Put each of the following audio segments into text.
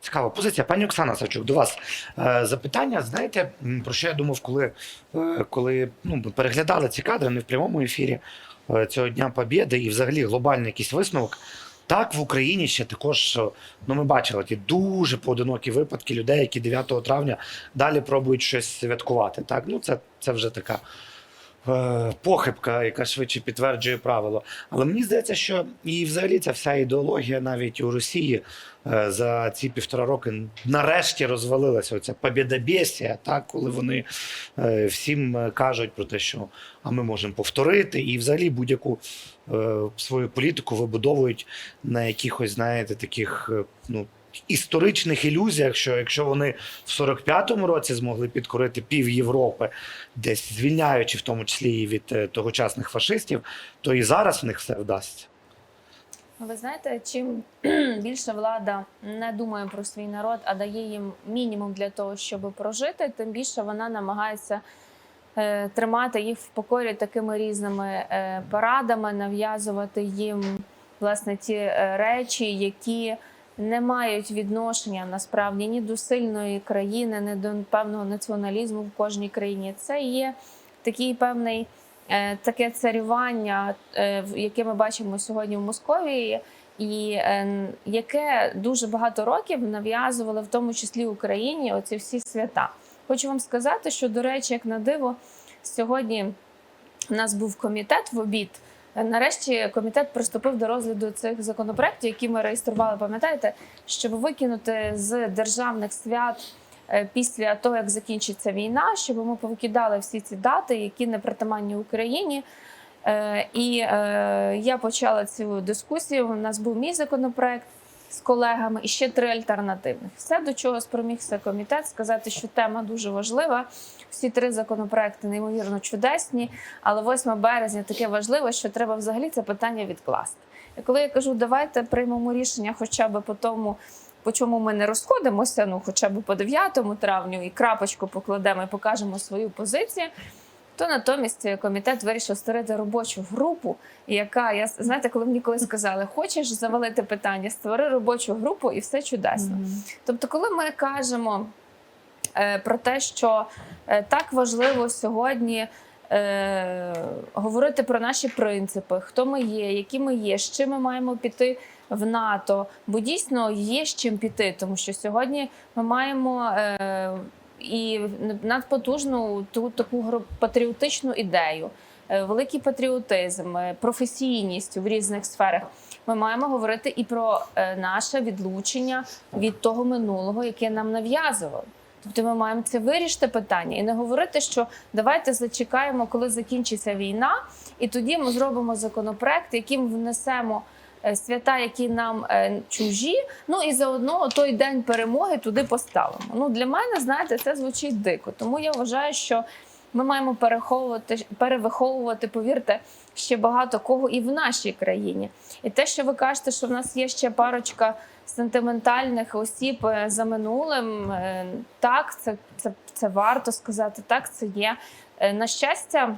Цікава позиція. Пані Оксана Савчук, до вас е, запитання. Знаєте, про що я думав, коли, е, коли ну, переглядали ці кадри не в прямому ефірі е, цього Дня Побєди і взагалі глобальний якийсь висновок. Так, в Україні ще також ну, ми бачили ті дуже поодинокі випадки людей, які 9 травня далі пробують щось святкувати. Так, ну це, це вже така похибка, яка швидше підтверджує правило. Але мені здається, що і взагалі ця вся ідеологія навіть у Росії е, за ці півтора роки нарешті розвалилася. Оця побєдобєсія, так, коли вони е, всім е, кажуть про те, що а ми можемо повторити, і взагалі будь-яку е, свою політику вибудовують на якихось, знаєте, таких е, ну. Історичних ілюзіях, що якщо вони в 45-му році змогли підкорити пів Європи, десь звільняючи в тому числі і від е, тогочасних фашистів, то і зараз в них все вдасться. Ви знаєте, чим більше влада не думає про свій народ, а дає їм мінімум для того, щоб прожити, тим більше вона намагається е, тримати їх в покорі такими різними е, порадами, нав'язувати їм власне ті речі, які не мають відношення насправді ні до сильної країни, ні до певного націоналізму в кожній країні. Це є такий певний е, таке царювання, е, яке ми бачимо сьогодні в Московії, і е, яке дуже багато років нав'язували, в тому числі Україні, оці всі свята. Хочу вам сказати, що, до речі, як на диво, сьогодні у нас був комітет в обід. Нарешті комітет приступив до розгляду цих законопроєктів, які ми реєстрували, пам'ятаєте, щоб викинути з державних свят е, після того, як закінчиться війна, щоб ми повикидали всі ці дати, які не притаманні Україні. Е, І е, я почала цю дискусію. У нас був мій законопроект з колегами і ще три альтернативних. Все до чого спромігся комітет сказати, що тема дуже важлива. Всі три законопроекти неймовірно чудесні, але 8 березня таке важливе, що треба взагалі це питання відкласти. І коли я кажу, давайте приймемо рішення, хоча б по тому, по чому ми не розходимося, ну хоча б по 9 травню, і крапочку покладемо і покажемо свою позицію. То натомість комітет вирішив створити робочу групу, яка я знаєте, коли мені колись сказали, хочеш завалити питання, створи робочу групу і все чудесно. Тобто, коли ми кажемо е, про те, що е, так важливо сьогодні е, говорити про наші принципи, хто ми є, які ми є, з чим ми маємо піти в НАТО, бо дійсно є з чим піти, тому що сьогодні ми маємо. Е, і надпотужну ту таку патріотичну ідею, е, великий патріотизм, е, професійність в різних сферах. Ми маємо говорити і про е, наше відлучення від того минулого, яке нам нав'язували. Тобто ми маємо це вирішити питання і не говорити, що давайте зачекаємо, коли закінчиться війна, і тоді ми зробимо законопроект, яким внесемо свята, які нам е, чужі. Ну і заодно той день перемоги туди поставимо. Ну для мене, знаєте, це звучить дико. Тому я вважаю, що ми маємо переховувати, перевиховувати, повірте, ще багато кого і в нашій країні. І те, що ви кажете, що в нас є ще парочка сентиментальних осіб е, за минулим, е, так, це, це, це варто сказати, так, це є. Е, На щастя, е,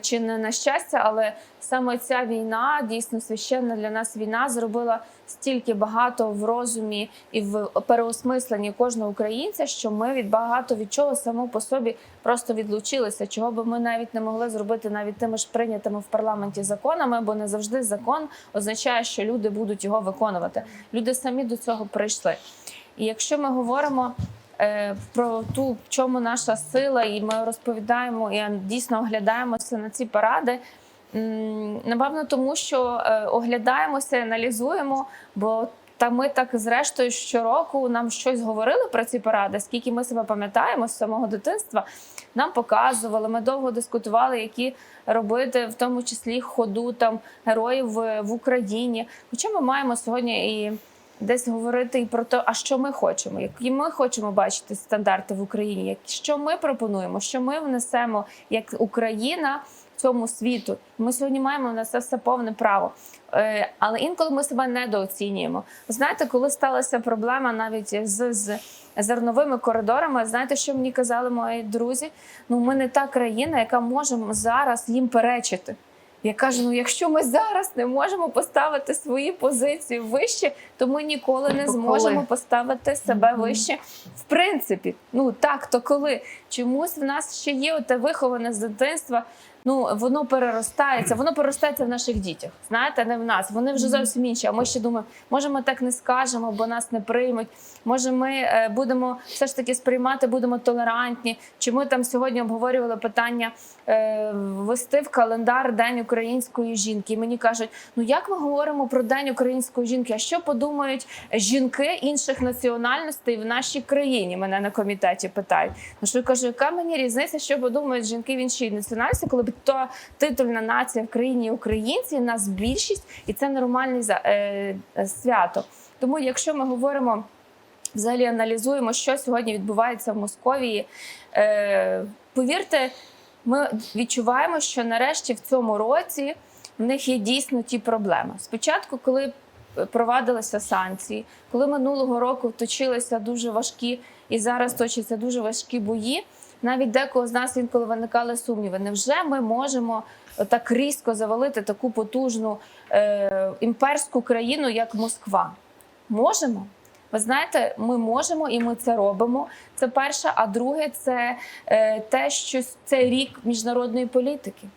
чи не на щастя, але саме ця війна, дійсно священна для нас війна, зробила стільки багато в розумі і в переосмисленні кожного українця, що ми від багато від чого само по собі просто відлучилися, чого би ми навіть не могли зробити навіть тими ж прийнятими в парламенті законами, бо не завжди закон означає, що люди будуть його виконувати. Люди самі до цього прийшли. І якщо ми говоримо е, про ту, в чому наша сила, і ми розповідаємо і дійсно оглядаємося на ці паради. Напевно, тому що е, оглядаємося, аналізуємо, бо та ми так зрештою щороку нам щось говорили про ці паради, скільки ми себе пам'ятаємо з самого дитинства. Нам показували, ми довго дискутували, які робити, в тому числі ходу там героїв в Україні. Хоча ми маємо сьогодні і десь говорити і про те, а що ми хочемо, які ми хочемо бачити стандарти в Україні, як- що ми пропонуємо, що ми внесемо як Україна цьому світу. Ми сьогодні маємо на це все повне право. Е, Але інколи ми себе недооцінюємо. Знаєте, коли сталася проблема навіть з, з зерновими коридорами, знаєте, що мені казали мої друзі? Ну, ми не та країна, яка може зараз їм перечити. Я кажу: ну якщо ми зараз не можемо поставити свої позиції вище, то ми ніколи не зможемо поставити себе вище. В принципі, ну так, то коли чомусь в нас ще є те виховане з дитинства. Ну, воно переростається, воно переростається в наших дітях. Знаєте, не в нас. Вони вже зовсім інші. А ми ще думаємо, може, ми так не скажемо, бо нас не приймуть. Може, ми е, будемо все ж таки сприймати, будемо толерантні. Чи ми там сьогодні обговорювали питання е, ввести в календар День української жінки? І мені кажуть, ну як ми говоримо про День української жінки? А що подумають жінки інших національностей в нашій країні? Мене на комітеті питають. Ну що я кажу, яка мені різниця, що подумають жінки в іншій національності, коли то титульна нація в країні українці, нас більшість, і це нормальне е, свято. Тому, якщо ми говоримо. Взагалі аналізуємо, що сьогодні відбувається в Московії. Е, повірте, ми відчуваємо, що нарешті в цьому році в них є дійсно ті проблеми. Спочатку, коли провадилися санкції, коли минулого року точилися дуже важкі і зараз точаться дуже важкі бої. Навіть декого з нас інколи виникали сумніви. Невже ми можемо так різко завалити таку потужну е, імперську країну, як Москва? Можемо. Ви знаєте, ми можемо і ми це робимо. Це перше. А друге, це е, те, що це рік міжнародної політики.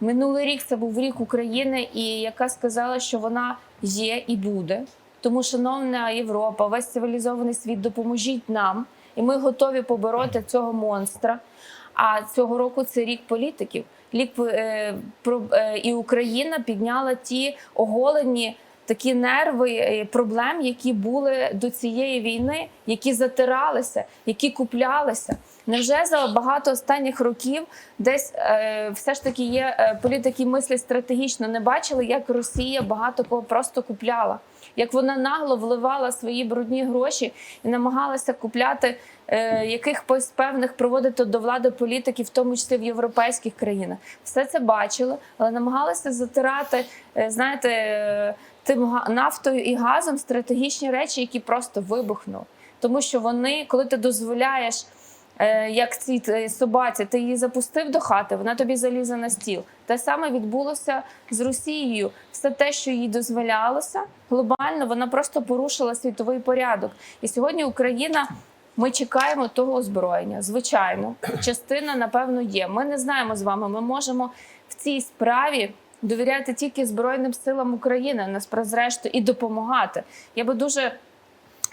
Минулий рік це був рік України, і яка сказала, що вона є і буде. Тому, шановна Європа, весь цивілізований світ, допоможіть нам, і ми готові побороти цього монстра. А цього року це рік політиків. Рік е, е, і Україна підняла ті оголені такі нерви е, проблем, які були до цієї війни, які затиралися, які куплялися. Невже за багато останніх років десь е, все ж таки є е, політики мислять стратегічно, не бачили, як Росія багато кого просто купляла, як вона нагло вливала свої брудні гроші і намагалася купляти е, якихось певних проводити до влади політиків, в тому числі в європейських країнах. Все це бачили, але намагалися затирати, е, знаєте, е, тим нафтою і газом стратегічні речі, які просто вибухнули. Тому що вони, коли ти дозволяєш, як цій е, собаці, ти її запустив до хати, вона тобі залізе на стіл. Те саме відбулося з Росією. Все те, що їй дозволялося, глобально вона просто порушила світовий порядок. І сьогодні Україна. Ми чекаємо того озброєння. Звичайно, частина напевно є. Ми не знаємо з вами. Ми можемо в цій справі довіряти тільки Збройним силам України, насправді зрештою, і допомагати. Я би дуже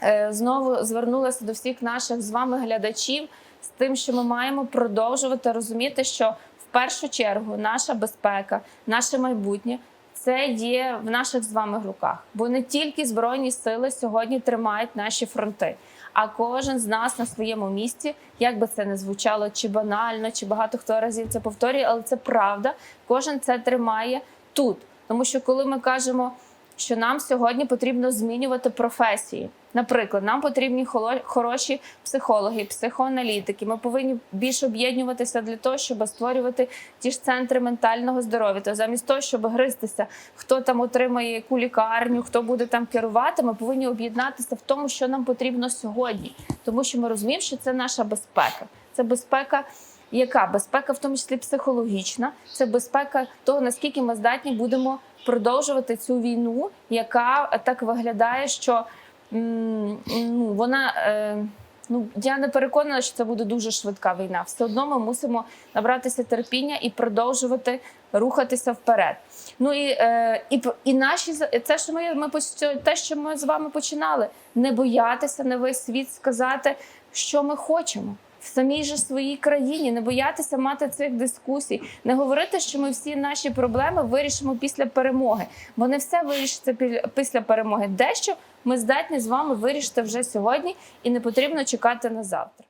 е, знову звернулася до всіх наших з вами глядачів з тим, що ми маємо продовжувати розуміти, що в першу чергу наша безпека, наше майбутнє. Це є в наших з вами руках, бо не тільки збройні сили сьогодні тримають наші фронти, а кожен з нас на своєму місці, як би це не звучало, чи банально, чи багато хто разів це повторює, але це правда. Кожен це тримає тут. Тому що коли ми кажемо, що нам сьогодні потрібно змінювати професії. Наприклад, нам потрібні хороші психологи, психоаналітики. Ми повинні більш об'єднуватися для того, щоб створювати ті ж центри ментального здоров'я. То замість того, щоб гристися, хто там отримає яку лікарню, хто буде там керувати, ми повинні об'єднатися в тому, що нам потрібно сьогодні, тому що ми розуміємо, що це наша безпека. Це безпека. Яка безпека, в тому числі психологічна, це безпека того, наскільки ми здатні будемо продовжувати цю війну, яка так виглядає, що ну, вона. Е, Ну, я не переконана, що це буде дуже швидка війна. Все одно ми мусимо набратися терпіння і продовжувати рухатися вперед. Ну і, е, і, і наші це, що ми, ми те, що ми з вами починали, не боятися на весь світ сказати, що ми хочемо. В самій же своїй країні не боятися мати цих дискусій, не говорити, що ми всі наші проблеми вирішимо після перемоги, бо не все вирішиться пі- після перемоги. Дещо ми здатні з вами вирішити вже сьогодні, і не потрібно чекати на завтра.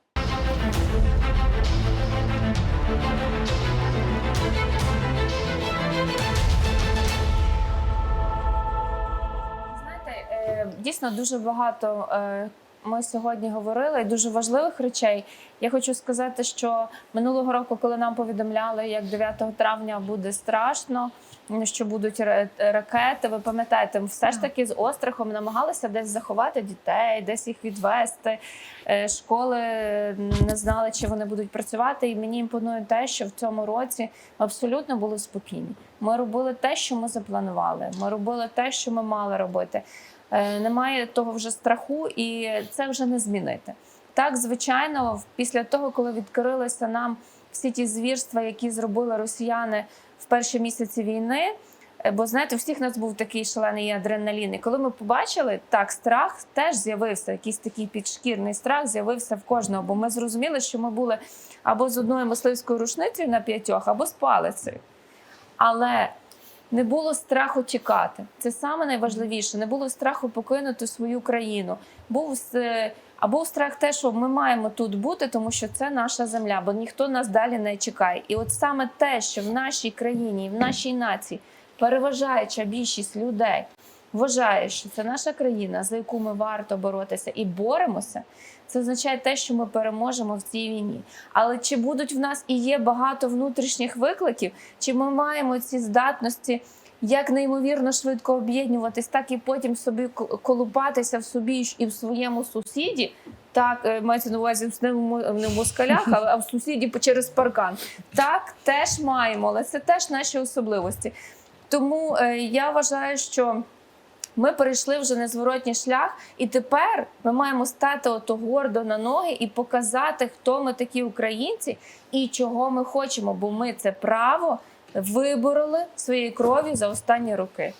Е, дійсно дуже багато е, ми сьогодні говорили, і дуже важливих речей. Я хочу сказати, що минулого року, коли нам повідомляли, як 9 травня буде страшно, що будуть ра- ракети, ви пам'ятаєте, все ж таки з острахом намагалися десь заховати дітей, десь їх відвести. Е, Школи не знали, чи вони будуть працювати. І мені імпонує те, що в цьому році абсолютно були спокійні. Ми робили те, що ми запланували. Ми робили те, що ми мали робити. Е, Немає того вже страху, і це вже не змінити. Так, звичайно, після того, коли відкрилися нам всі ті звірства, які зробили росіяни в перші місяці війни. е, Бо знаєте, у всіх нас був такий шалений адреналін. І коли ми побачили, так страх теж з'явився. Якийсь такий підшкірний страх з'явився в кожного. Бо ми зрозуміли, що ми були або з одною мисливською рушницею на п'ятьох, або з палицею. Але не було страху тікати. Це саме найважливіше. Не було страху покинути свою країну. Був с- а страх те, що ми маємо тут бути, тому що це наша земля, бо ніхто нас далі не чекає. І от саме те, що в нашій країні, в нашій нації переважаюча більшість людей вважає, що це наша країна, за яку ми варто боротися і боремося. Це означає те, що ми переможемо в цій війні. Але чи будуть в нас і є багато внутрішніх викликів, чи ми маємо ці здатності як неймовірно швидко об'єднуватись, так і потім собі колупатися в собі і в своєму сусіді. Так, е, мається на увазі не в москалях, а в сусіді через паркан. Так, теж маємо, але це теж наші особливості. Тому е, я вважаю, що ми перейшли вже незворотній шлях, і тепер ми маємо стати ото гордо на ноги і показати, хто ми такі українці і чого ми хочемо, бо ми це право вибороли своєю кров'ю за останні роки.